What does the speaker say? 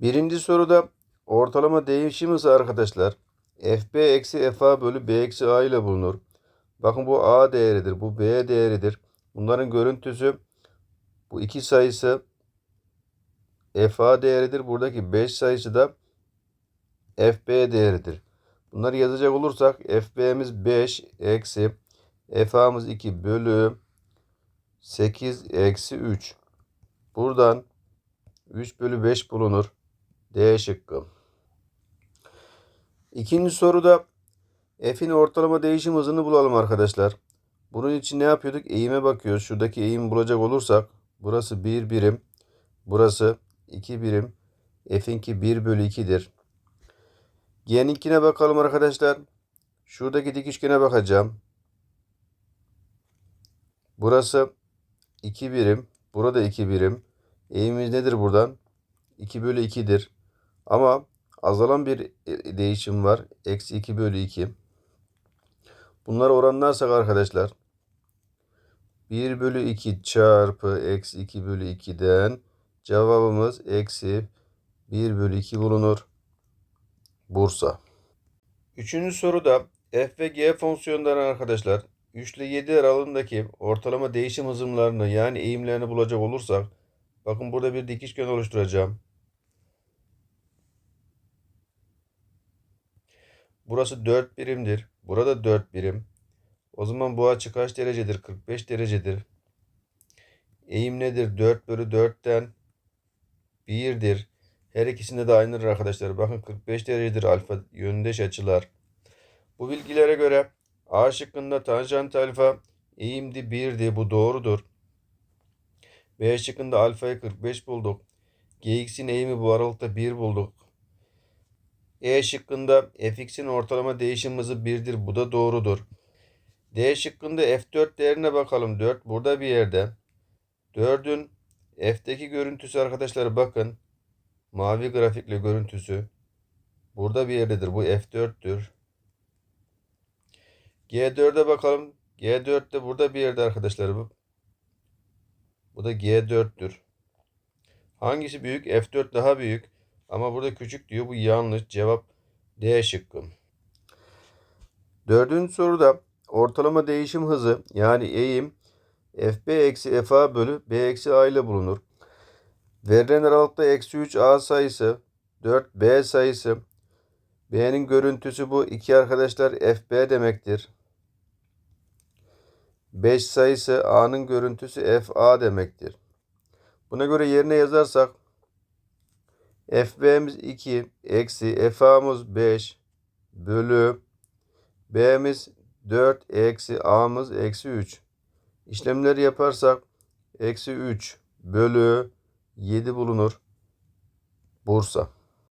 Birinci soruda ortalama değişim hızı arkadaşlar fb eksi fa bölü b eksi a ile bulunur. Bakın bu a değeridir. Bu b değeridir. Bunların görüntüsü bu iki sayısı fa değeridir. Buradaki 5 sayısı da fb değeridir. Bunları yazacak olursak fb'miz 5 eksi fa'mız 2 bölü 8 eksi 3. Buradan 3 bölü 5 bulunur. D şıkkı. İkinci soruda f'in ortalama değişim hızını bulalım arkadaşlar. Bunun için ne yapıyorduk? Eğime bakıyoruz. Şuradaki eğimi bulacak olursak burası 1 birim. Burası 2 birim. F'inki 1 bölü 2'dir. G'ninkine bakalım arkadaşlar. Şuradaki dik üçgene bakacağım. Burası 2 birim. Burada 2 birim. Eğimimiz nedir buradan? 2 bölü 2'dir. Ama azalan bir e, değişim var. Eksi 2 bölü 2. Bunları oranlarsak arkadaşlar 1 bölü 2 çarpı eksi 2 bölü 2'den cevabımız eksi 1 bölü 2 bulunur. Bursa. Üçüncü soruda f ve g fonksiyonları arkadaşlar 3 ile 7 aralığındaki ortalama değişim hızımlarını yani eğimlerini bulacak olursak bakın burada bir dikişgen oluşturacağım. Burası 4 birimdir. Burada 4 birim. O zaman bu açı kaç derecedir? 45 derecedir. Eğim nedir? 4 bölü 4'ten 1'dir. Her ikisinde de aynıdır arkadaşlar. Bakın 45 derecedir alfa yöndeş açılar. Bu bilgilere göre A şıkkında tanjant alfa eğimdi 1'di. Bu doğrudur. B şıkkında alfayı 45 bulduk. Gx'in eğimi bu aralıkta 1 bulduk. E şıkkında fx'in ortalama değişim hızı 1'dir. Bu da doğrudur. D şıkkında f4 değerine bakalım. 4 burada bir yerde. 4'ün f'teki görüntüsü arkadaşlar bakın. Mavi grafikle görüntüsü. Burada bir yerdedir. Bu f4'tür. G4'e bakalım. G4 de burada bir yerde arkadaşlar bu. Bu da G4'tür. Hangisi büyük? F4 daha büyük. Ama burada küçük diyor. Bu yanlış. Cevap D şıkkı. Dördüncü soruda ortalama değişim hızı yani eğim fb eksi fa bölü b eksi a ile bulunur. Verilen aralıkta eksi 3 a sayısı 4 b sayısı b'nin görüntüsü bu. iki arkadaşlar fb demektir. 5 sayısı a'nın görüntüsü fa demektir. Buna göre yerine yazarsak fb'miz 2 eksi fa'mız 5 bölü b'miz 4 eksi a'mız eksi 3. İşlemleri yaparsak eksi 3 bölü 7 bulunur. Bursa.